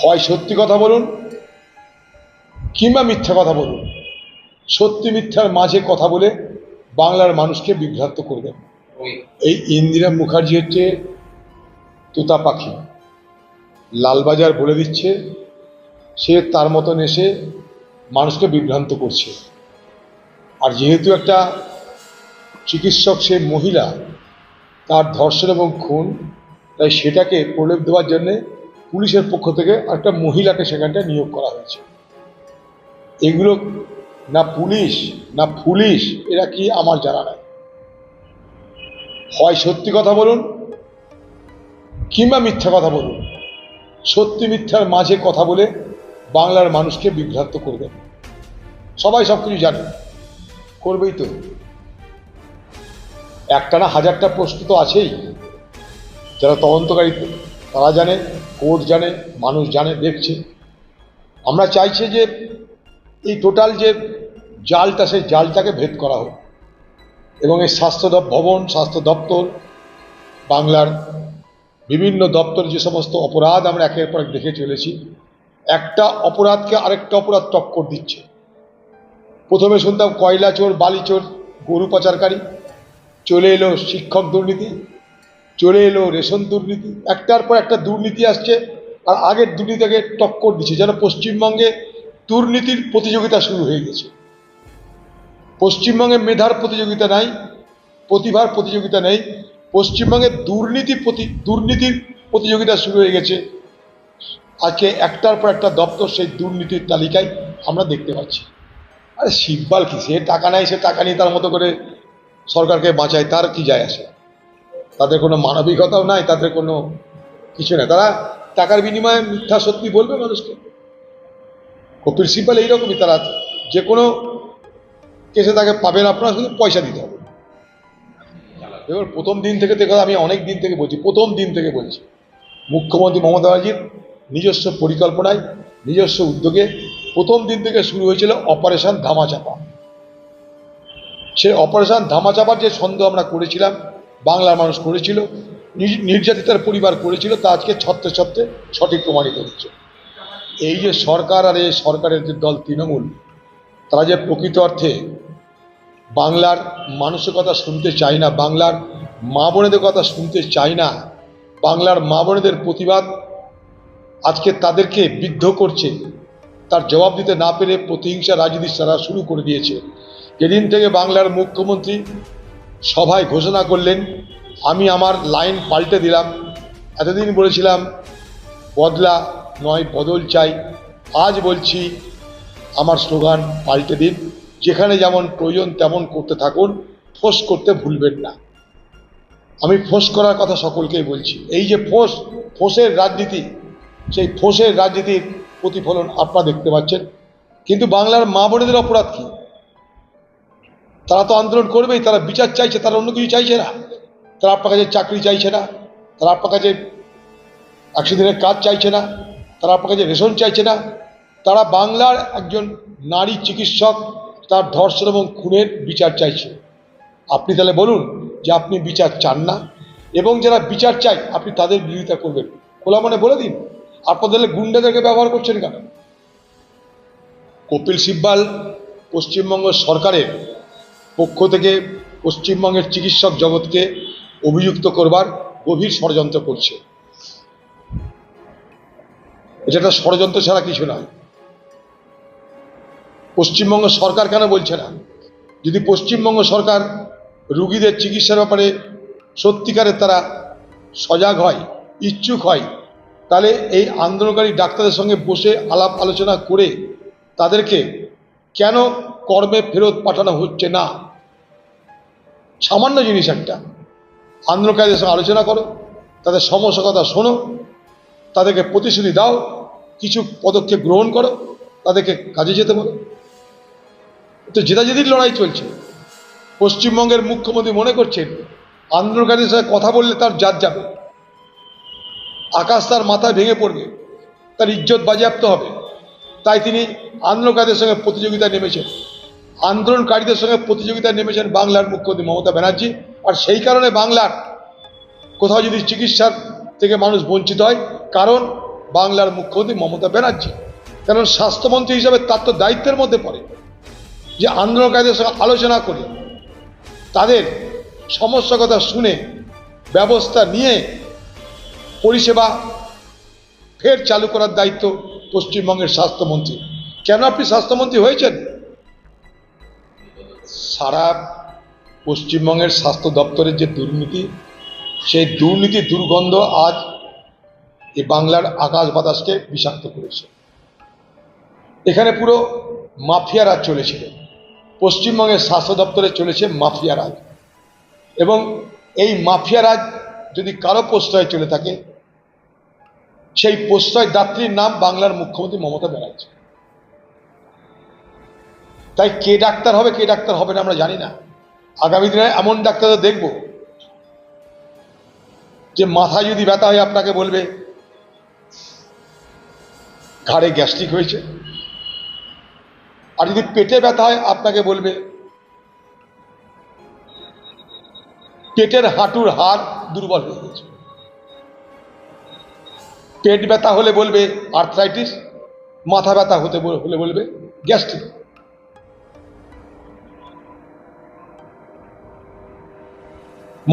হয় সত্যি কথা বলুন কিংবা মিথ্যা কথা বলুন। সত্যি মিথ্যার মাঝে কথা বলে বাংলার মানুষকে বিভ্রান্ত করবেন এই ইন্দিরা মুখার্জি হচ্ছে তোতা পাখি। লালবাজার বলে দিচ্ছে সে তার মতন এসে মানুষকে বিভ্রান্ত করছে। আর যেহেতু একটা চিকিৎসক সে মহিলা তার ধর্ষণ এবং খুন তাই সেটাকে প্রলেপ দেওয়ার জন্যে পুলিশের পক্ষ থেকে একটা মহিলাকে সেখানটায় নিয়োগ করা হয়েছে। এগুলো না পুলিশ না পুলিশ, এরা কি আমার জানা নাই। হয় সত্যি কথা বলুন, কিংবা মিথ্যা কথা বলুন, সত্যি মিথ্যার মাঝে কথা বলে বাংলার মানুষকে বিভ্রান্ত করবেন সবাই সব কিছু জানে, করবেই তো। একটা না হাজারটা প্রশ্ন তো আছেই, যারা তদন্তকারী তারা জানে, কোর্ট জানে, মানুষ জানে, দেখছে। আমরা চাইছি যে এই টোটাল যে জালটা, সেই জালটাকে ভেদ করা হোক। এবং এই স্বাস্থ্য ভবন, স্বাস্থ্য দপ্তর, বাংলার বিভিন্ন দপ্তর যে সমস্ত অপরাধ আমরা একের পর এক দেখে চলেছি, একটা অপরাধকে আরেকটা অপরাধ টক্কর দিচ্ছে। প্রথমে শুনতাম কয়লা চোর বালি চোর গরু পাচারকারী, চলে এলো শিক্ষক দুর্নীতি চলে এলো রেশন দুর্নীতি। একটার পর একটা দুর্নীতি আসছে, আর আগের দুর্নীতিকে টক্কর দিচ্ছে, যেন পশ্চিমবঙ্গে দুর্নীতির প্রতিযোগিতা শুরু হয়ে গেছে। পশ্চিমবঙ্গে মেধার প্রতিযোগিতা নাই, প্রতিভার প্রতিযোগিতা নেই, পশ্চিমবঙ্গে দুর্নীতি প্রতি, দুর্নীতির প্রতিযোগিতা শুরু হয়ে গেছে। আজকে একটার পর একটা দপ্তর সেই দুর্নীতির তালিকায় আমরা দেখতে পাচ্ছি। আরে শিববাল কি, সে টাকা নেয় সে টাকা নিয়ে তার মতো করে সরকারকে বাঁচায়, তার কি যায় আসে? তাদের কোনো মানবিকতাও নাই, তাদের কোনো কিছু নেই। তারা টাকার বিনিময়ে মিথ্যা সত্যি বলবে মানুষকে। কপিল সিব্বাল এইরকমই, তারা যে কোনো কেসে তাকে পাবেন আপনারা, শুধু পয়সা দিতে হবে। এবার প্রথম দিন থেকে দেখো আমি অনেক দিন থেকে বলছি, প্রথম দিন থেকে বলছি। মুখ্যমন্ত্রী মমতা ব্যানার্জির নিজস্ব পরিকল্পনায়, নিজস্ব উদ্যোগে প্রথম দিন থেকে শুরু হয়েছিল অপারেশন ধামাচাপা। সে অপারেশন ধামাচাপার যে ছন্দ আমরা করেছিলাম বাংলার মানুষ করেছিল, নির- নির্যাতিতার পরিবার করেছিল, তা আজকে ছত্রে ছত্রে সঠিক প্রমাণিত হচ্ছে। এই যে সরকার আর এই সরকারের যে দল তৃণমূল, তারা যে প্রকৃত অর্থে বাংলার মানুষের কথা শুনতে চায় না, বাংলার মা বোনেদের কথা শুনতে চায় না, বাংলার মা বোনেদের প্রতিবাদ আজকে তাদেরকে বিদ্ধ করছে, তার জবাব দিতে না পেরে প্রতিহিংসা রাজনীতি তারা শুরু করে দিয়েছে। যেদিন থেকে বাংলার মুখ্যমন্ত্রী সভায় ঘোষণা করলেন, আমি আমার লাইন পাল্টে দিলাম। এতদিন বলেছিলাম, বদলা নয়, বদল চাই। আজ বলছি, আমার স্লোগান পাল্টে দিন। যেখানে যেমন প্রয়োজন তেমন করতে থাকুন, ফোঁস করতে ভুলবেন না। আমি ফোঁস করার কথা সকলকেই বলছি। এই যে ফোঁস, ফোঁসের রাজনীতি, সেই ফোঁসের রাজনীতির প্রতিফলন আপনারা দেখতে পাচ্ছেন। কিন্তু বাংলার মা বোনেদের অপরাধ কী? তারা তো আন্দোলন করবেই, তারা বিচার চাইছে, তারা অন্য কিছু চাইছে না। তারা আপনার কাছে চাকরি চাইছে না, তারা আপনার কাছে একশো দিনের কাজ চাইছে না, তারা আপনার কাছে রেশন চাইছে না। তারা বাংলার একজন নারী চিকিৎসক, তার ধর্ষণ এবং খুনের বিচার চাইছে। আপনি তাহলে বলুন যে আপনি বিচার চান না, এবং যারা বিচার চাই আপনি তাদের বিরোধিতা করবেন। খোলা মনে বলে দিন আপনাদের গুন্ডাদেরকে ব্যবহার করছেন কেন? কপিল সিব্বাল, পশ্চিমবঙ্গ সরকারের পক্ষ থেকে পশ্চিমবঙ্গের চিকিৎসক জগৎকে অভিযুক্ত করবার গভীর ষড়যন্ত্র করছে। এটা একটা ষড়যন্ত্র ছাড়া কিছু নয়। পশ্চিমবঙ্গ সরকার কেন বলছে না? যদি পশ্চিমবঙ্গ সরকার রুগীদের চিকিৎসার ব্যাপারে সত্যিকারের তারা সজাগ হয়, ইচ্ছুক হয়, তাহলে এই আন্দোলনকারী ডাক্তারদের সঙ্গে বসে আলাপ আলোচনা করে তাদেরকে কেন কর্মে ফেরত পাঠানো হচ্ছে না? সামান্য জিনিস একটা। আন্দোলনকারীদের সঙ্গে আলোচনা করো, তাদের সমস্যা কথা শোনো, তাদেরকে প্রতিশ্রুতি দাও, কিছু পদক্ষেপ গ্রহণ করো, তাদেরকে কাজে যেতে বলো। তো জেদাজেদির লড়াই চলছে। পশ্চিমবঙ্গের মুখ্যমন্ত্রী মনে করছেন আন্দোলনকারীদের সাথে কথা বললে তার জাত যাবে। আকাশ তার মাথায় ভেঙে পড়বে, তার ইজ্জত বাজেয়াপ্ত হবে। তাই তিনি আন্দোলনকারীদের সঙ্গে প্রতিযোগিতা নেমেছেন। আন্দোলনকারীদের সঙ্গে প্রতিযোগিতায় নেমেছেন বাংলার মুখ্যমন্ত্রী মমতা ব্যানার্জি। আর সেই কারণে বাংলার কোথাও যদি চিকিৎসার থেকে মানুষ বঞ্চিত হয়, কারণ বাংলার মুখ্যমন্ত্রী মমতা ব্যানার্জি। কারণ স্বাস্থ্যমন্ত্রী হিসাবে তার তো দায়িত্বের মধ্যে পড়ে যে আন্দোলনকারীদের সঙ্গে আলোচনা করে, তাদের সমস্যা কথা শুনে ব্যবস্থা নিয়ে পরিষেবা ফের চালু করার দায়িত্ব পশ্চিমবঙ্গের স্বাস্থ্যমন্ত্রী। কেন আপনি স্বাস্থ্যমন্ত্রী হয়েছেন? সারা পশ্চিমবঙ্গের স্বাস্থ্য দপ্তরের যে দুর্নীতি, সেই দুর্নীতি দুর্গন্ধ আজ এ বাংলার আকাশ বাতাসকে বিষাক্ত করেছে। এখানে পুরো মাফিয়া রাজ চলেছিল। পশ্চিমবঙ্গের স্বাস্থ্য দপ্তরে চলেছে মাফিয়া রাজ। এবং এই মাফিয়া রাজ যদি কারও প্রশ্রয় চলে থাকে সেই প্রশ্রয় দাত্রীর নাম বাংলার মুখ্যমন্ত্রী মমতা ব্যানার্জি। তাই কে ডাক্তার হবে, কে ডাক্তার হবে না আমরা জানি না। আগামী দিনে এমন ডাক্তারদের দেখব যে মাথা যদি ব্যথা হয় আপনাকে বলবে, ঘাড়ে গ্যাস্ট্রিক হয়েছে। আর যদি পেটে ব্যথা হয় আপনাকে বলবে, পেটের হাঁটুর হাড় দুর্বল হয়ে গেছে। পেট ব্যথা হলে বলবে আর্থ্রাইটিস মাথা ব্যথা হতে হলে বলবে গ্যাস্ট্রিক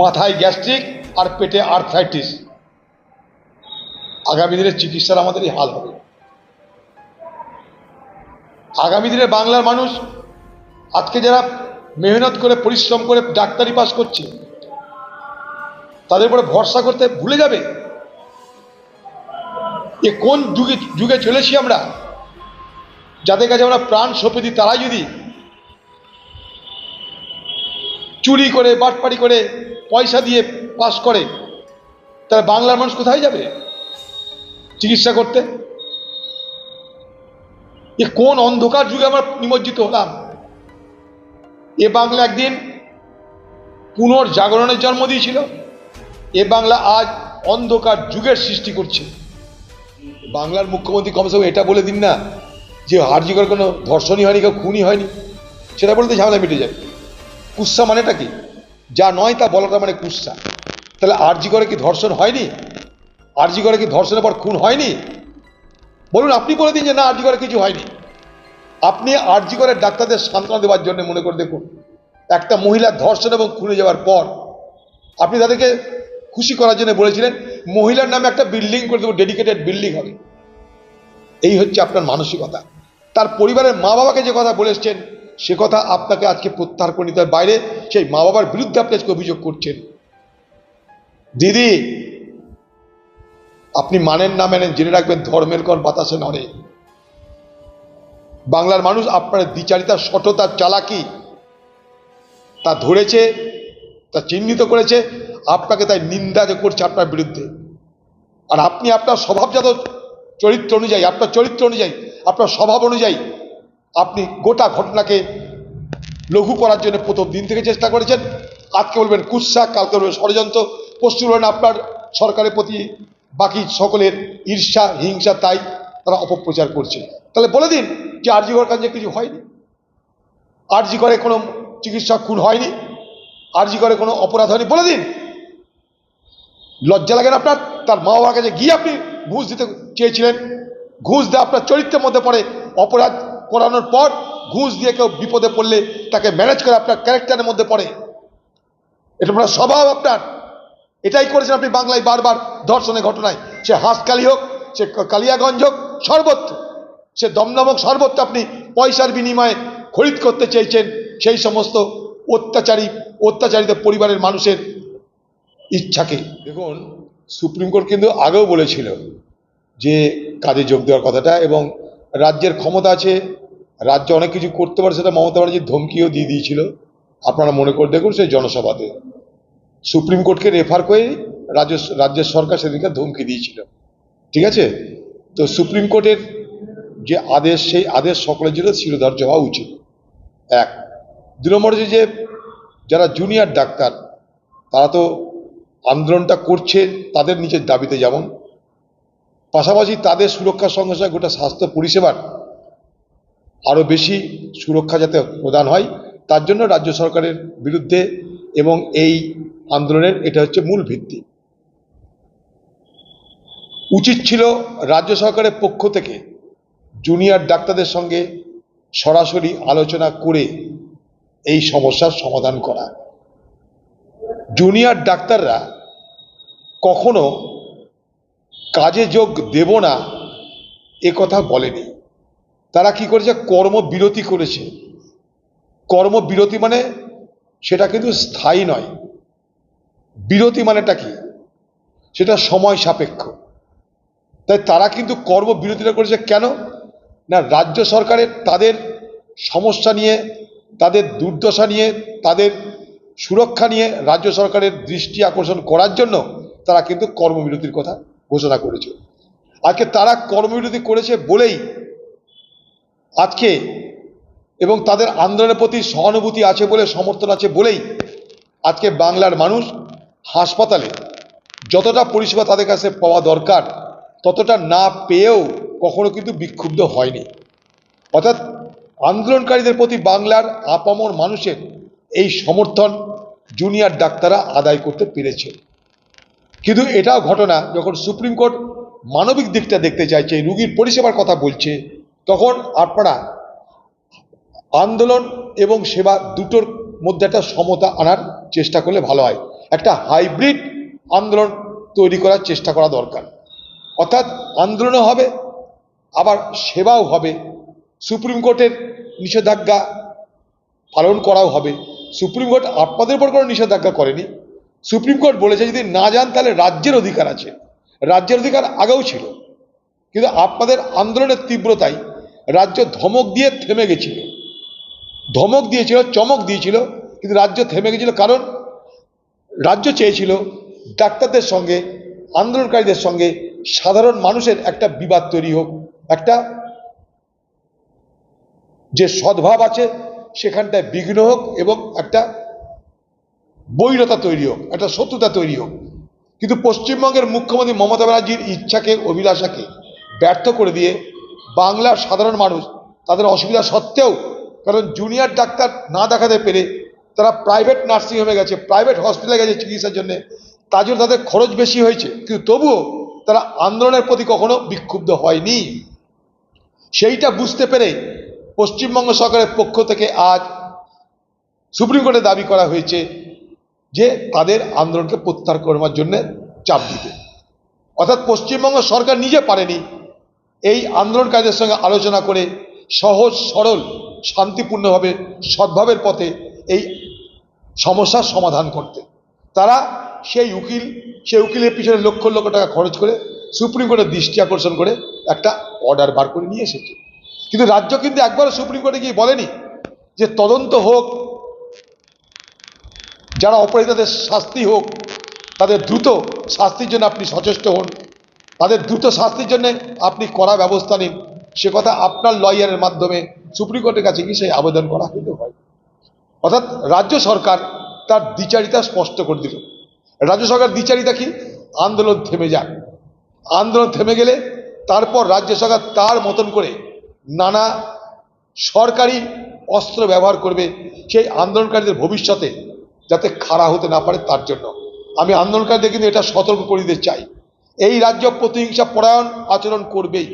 মাথায় গ্যাস্ট্রিক আর পেটে আর্থ্রাইটিস আগামী দিনের চিকিৎসার আমাদের এই হাল হবে। আগামী দিনে বাংলার মানুষ আজকে যারা মেহনত করে, পরিশ্রম করে, ডাক্তারি পাস করছে, তাদের উপরে ভরসা করতে ভুলে যাবে। এ কোন যুগে যুগে চলেছি আমরা? যাদের কাছে আমরা প্রাণ সঁপে দিই, তারাই যদি চুরি করে বাটপাড়ি করে, পয়সা দিয়ে পাস করে, তাহলে বাংলার মানুষ কোথায় যাবে চিকিৎসা করতে? এ কোন অন্ধকার যুগে আমরা নিমজ্জিত হলাম? এ বাংলা একদিন পুনর্জাগরণের জন্ম দিয়েছিল। এ বাংলা আজ অন্ধকার যুগের সৃষ্টি করছে। বাংলার মুখ্যমন্ত্রী কমসে কম এটা বলে দিন না যে হারজিকর কোনো ধর্ষণই হয়নি, কেউ খুনই হয়নি, সেটা বলতে ঝামেলা মিটে যায়। কুৎসা মানেটা কি? যা নয় তা বলাটা মানে কুৎসা। তাহলে আরজি করে কি ধর্ষণ হয়নি? আরজি করে কি ধর্ষণের পর খুন হয়নি? বলুন, আপনি বলে দিন যে না আরজি করে কিছু হয়নি। আপনি আরজি করে ডাক্তারদের সান্ত্বনা দেওয়ার জন্য মনে করে দেখুন, একটা মহিলা ধর্ষণ এবং খুনে যাওয়ার পর আপনি তাদেরকে খুশি করার জন্য বলেছিলেন মহিলার নামে একটা বিল্ডিং করে দেবো ডেডিকেটেড বিল্ডিং হবে। এই হচ্ছে আপনার মানসিকতা। তার পরিবারের মা বাবাকে যে কথা বলেছেন সে কথা আপনাকে আজকে প্রত্যাহার করে নিতে হয় বাইরে সেই মা বাবার বিরুদ্ধে আপনি আজকে অভিযোগ করছেন। দিদি, আপনি মানেন না মেনেন, জেনে রাখবেন, ধর্মের কর বাতাসে নড়ে। বাংলার মানুষ আপনার দ্বিচারিতা, সততা, চালাকি, তা ধরেছে, তা চিহ্নিত করেছে, আপনাকে তাই নিন্দা করছে আপনার বিরুদ্ধে। আর আপনি আপনার স্বভাবজাত চরিত্র অনুযায়ী, আপনার চরিত্র অনুযায়ী, আপনার স্বভাব অনুযায়ী আপনি গোটা ঘটনাকে লঘু করার জন্য প্রথম দিন থেকে চেষ্টা করেছেন। আজকে বলবেন কুৎসা, কালকে বলবেন ষড়যন্ত্র। পশ্চিম বলবেন আপনার সরকারের প্রতি বাকি সকলের ঈর্ষা, হিংসা, তাই তারা অপপ্রচার করছে। তাহলে বলে দিন যে আরজিগর কাজে কিছু হয়নি। আরজি করে কোনো চিকিৎসক খুন হয়নি। আরজি করে কোনো অপরাধ হয়নি। বলে দিন। লজ্জা লাগে না আপনার? তার মা বাবার কাছে গিয়ে আপনি ঘুষ দিতে চেয়েছিলেন। ঘুষ দিয়ে আপনার চরিত্রের মধ্যে পড়ে। অপরাধ করানোর পর ঘুষ দিয়ে কেউ বিপদে পড়লে তাকে ম্যানেজ করে আপনার ক্যারেক্টারের মধ্যে পড়ে। এটা আপনার স্বভাব আপনার। এটাই করেছেন আপনি বাংলায় বারবার ধর্ষণের ঘটনায়। সে হাঁসকালি হোক, সে কালিয়াগঞ্জ হোক সর্বত্র সে দমদমক সর্বত্র আপনি পয়সার বিনিময়ে খরিদ করতে চেয়েছেন। সেই সমস্ত অত্যাচারী, অত্যাচারিত পরিবারের মানুষের ইচ্ছাকে। দেখুন সুপ্রিম কোর্ট কিন্তু আগেও বলেছিল যে কাজে যোগ দেওয়ার কথাটা এবং রাজ্যের ক্ষমতা আছে, রাজ্য অনেক কিছু করতে পারে, সেটা মমতা ব্যানার্জির ধমকিও দিয়ে দিয়েছিল। আপনারা মনে করে দেখুন সেই জনসভাতে। সুপ্রিম কোর্টকে রেফার করে রাজ্য, রাজ্যের সরকার সেদিনকে ধমকি দিয়েছিল। ঠিক আছে? তো সুপ্রিম কোর্টের যে আদেশ, সেই আদেশ সকলের জন্য শিরোধার্য হওয়া উচিত। এক দু নম্বর যে যারা জুনিয়র ডাক্তার, তারা তো আন্দোলনটা করছে তাদের নিজের দাবিতে যেমন। পাশাপাশি তাদের সুরক্ষার সঙ্গে সঙ্গে গোটা স্বাস্থ্য পরিষেবার আরও বেশি সুরক্ষা যাতে প্রদান হয়, তার জন্য রাজ্য সরকারের বিরুদ্ধে এবং এই আন্দোলনের এটা হচ্ছে মূল ভিত্তি। উচিত ছিল রাজ্য সরকারের পক্ষ থেকে জুনিয়র ডাক্তারদের সঙ্গে সরাসরি আলোচনা করে এই সমস্যার সমাধান করা। জুনিয়র ডাক্তাররা কখনো কাজে যোগ দেব না, এ কথা বলেনি। তারা কি করেছে? কর্মবিরতি করেছে। কর্মবিরতি মানে সেটা কিন্তু স্থায়ী নয়। বিরতি মানেটা কি? সেটা সময় সাপেক্ষ। তাই তারা কিন্তু কর্মবিরতিটা করেছে কেন? না, রাজ্য সরকারের তাদের সমস্যা নিয়ে, তাদের দুর্দশা নিয়ে, তাদের সুরক্ষা নিয়ে রাজ্য সরকারের দৃষ্টি আকর্ষণ করার জন্য তারা কিন্তু কর্মবিরতির কথা ঘোষণা করেছে। আজকে তারা কর্মবিরতি করেছে বলেই আজকে এবং তাদের আন্দোলনের প্রতি সহানুভূতি আছে বলে, সমর্থন আছে বলেই আজকে বাংলার মানুষ হাসপাতালে যতটা পরিষেবা তাদের কাছে পাওয়া দরকার, ততটা না পেয়েও কখনো কিন্তু বিক্ষুব্ধ হয়নি। অর্থাৎ আন্দোলনকারীদের প্রতি বাংলার আপামর মানুষের এই সমর্থন জুনিয়র ডাক্তাররা আদায় করতে পেরেছে। কিন্তু এটাও ঘটনা, যখন সুপ্রিম কোর্ট মানবিক দিকটা দেখতে চাইছে, রুগীর পরিষেবার কথা বলছে, তখন আপনারা আন্দোলন এবং সেবা দুটোর মধ্যে একটা সমতা আনার চেষ্টা করলে ভালো হয়। একটা হাইব্রিড আন্দোলন তৈরি করার চেষ্টা করা দরকার। অর্থাৎ আন্দোলনও হবে, আবার সেবাও হবে। সুপ্রিম কোর্টের নিষেধাজ্ঞা পালন করাও হবে। সুপ্রিম কোর্ট আপনাদের উপর কোনো নিষেধাজ্ঞা করেনি। সুপ্রিম কোর্ট বলেছে যদি না যান তাহলে রাজ্যের অধিকার আছে। রাজ্যের অধিকার আগেও ছিল। কিন্তু আপনাদের আন্দোলনের তীব্রতায় রাজ্য ধমক দিয়ে থেমে গেছিল। ধমক দিয়েছিল, চমক দিয়েছিল, কিন্তু রাজ্য থেমে গেছিল কারণ রাজ্য চেয়েছিল ডাক্তারদের সঙ্গে, আন্দোলনকারীদের সঙ্গে সাধারণ মানুষের একটা বিবাদ তৈরি হোক, একটা যে সদ্ভাব আছে সেখানটায় বিঘ্ন হোক এবং একটা বৈরতা তৈরি হোক, একটা শত্রুতা তৈরি হোক। কিন্তু পশ্চিমবঙ্গের মুখ্যমন্ত্রী মমতা ব্যানার্জির ইচ্ছাকে, অভিলাষাকে ব্যর্থ করে দিয়ে বাংলার সাধারণ মানুষ তাদের অসুবিধা সত্ত্বেও, কারণ জুনিয়র ডাক্তার না দেখাতে পেরে তারা প্রাইভেট নার্সিং নার্সিংহোমে গেছে, প্রাইভেট হসপিটালে গেছে চিকিৎসার জন্য, তার জন্য তাদের খরচ বেশি হয়েছে। কিন্তু তবুও তারা আন্দোলনের প্রতি কখনো বিক্ষুব্ধ হয়নি। সেইটা বুঝতে পেরে পশ্চিমবঙ্গ সরকারের পক্ষ থেকে আজ সুপ্রিম কোর্টে দাবি করা হয়েছে যে তাদের আন্দোলনকে প্রত্যাহার করবার জন্য চাপ দিতে। অর্থাৎ পশ্চিমবঙ্গ সরকার নিজে পারেনি এই আন্দোলনকারীদের সঙ্গে আলোচনা করে সহজ, সরল, শান্তিপূর্ণভাবে, সদ্ভাবের পথে এই সমস্যার সমাধান করতে। তারা সেই উকিল, সেই উকিলের পিছনে লক্ষ লক্ষ টাকা খরচ করে সুপ্রিম কোর্টের দৃষ্টি আকর্ষণ করে একটা অর্ডার বার করে নিয়ে এসেছে। কিন্তু রাজ্য কিন্তু একবারও সুপ্রিম কোর্টে গিয়ে বলেনি যে তদন্ত হোক, যারা অপরাধীদের শাস্তি হোক, তাদের দ্রুত শাস্তির জন্য আপনি সচেষ্ট হন, তাদের দ্রুত শাস্তির জন্য আপনি কড়া ব্যবস্থা নিন। সে কথা আপনার লয়ারের মাধ্যমে সুপ্রিম কোর্টের কাছে গিয়ে সেই আবেদন করা কিন্তু হয়। অর্থাৎ রাজ্য সরকার তার দ্বিচারিতা স্পষ্ট করে দিল। রাজ্য সরকার দ্বিচারিতা কি? আন্দোলন থেমে যাক। আন্দোলন থেমে গেলে তারপর রাজ্য সরকার তার মতন করে নানা সরকারি অস্ত্র ব্যবহার করবে সেই আন্দোলনকারীদের ভবিষ্যতে যাতে খাড়া হতে না পারে তার জন্য। আমি আন্দোলনকারীদের কিন্তু এটা সতর্ক করে দিতে চাই। এই রাজ্য প্রতিহিংসা পরায়ণ আচরণ করবেই।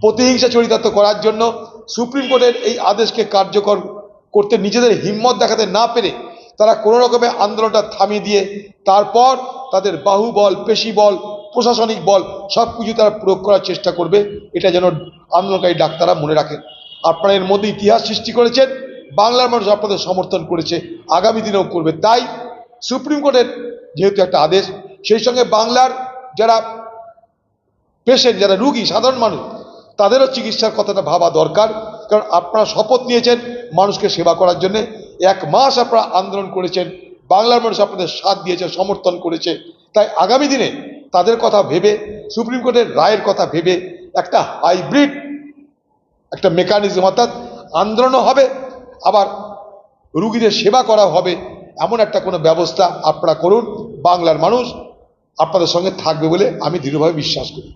প্রতিহিংসা চরিতার্থ করার জন্য সুপ্রিম কোর্টের এই আদেশকে কার্যকর করতে নিজেদের হিম্মত দেখাতে না পেরে তারা কোনো রকমের আন্দোলনটা থামিয়ে দিয়ে তারপর তাদের বাহুবল, পেশিবল প্রশাসনিক বল সব কিছু তারা প্রয়োগ করার চেষ্টা করবে। এটা যেন আন্দোলনকারী ডাক্তাররা মনে রাখেন। আপনারা এর মধ্যে ইতিহাস সৃষ্টি করেছেন, বাংলার মানুষ আপনাদের সমর্থন করেছে, আগামী দিনেও করবে। তাই সুপ্রিম কোর্টের যেহেতু একটা আদেশ, সেই সঙ্গে বাংলার যারা পেশেন্ট যারা রুগী, সাধারণ মানুষ, তাদেরও চিকিৎসার কথাটা ভাবা দরকার। কারণ আপনারা শপথ নিয়েছেন মানুষকে সেবা করার জন্য। এক মাস আপনারা আন্দোলন করেছেন, বাংলার মানুষ আপনাদের সাথ দিয়েছে সমর্থন করেছে। তাই আগামী দিনে তাদের কথা ভেবে, সুপ্রিম কোর্টের রায়ের কথা ভেবে একটা হাইব্রিড একটা মেকানিজম অর্থাৎ আন্দোলনও হবে, আবার রুগীদের সেবা করা হবে, এমন একটা কোনো ব্যবস্থা আপনারা করুন, বাংলার মানুষ আপনাদের সঙ্গে থাকবে বলে আমি দৃঢ়ভাবে বিশ্বাস করি।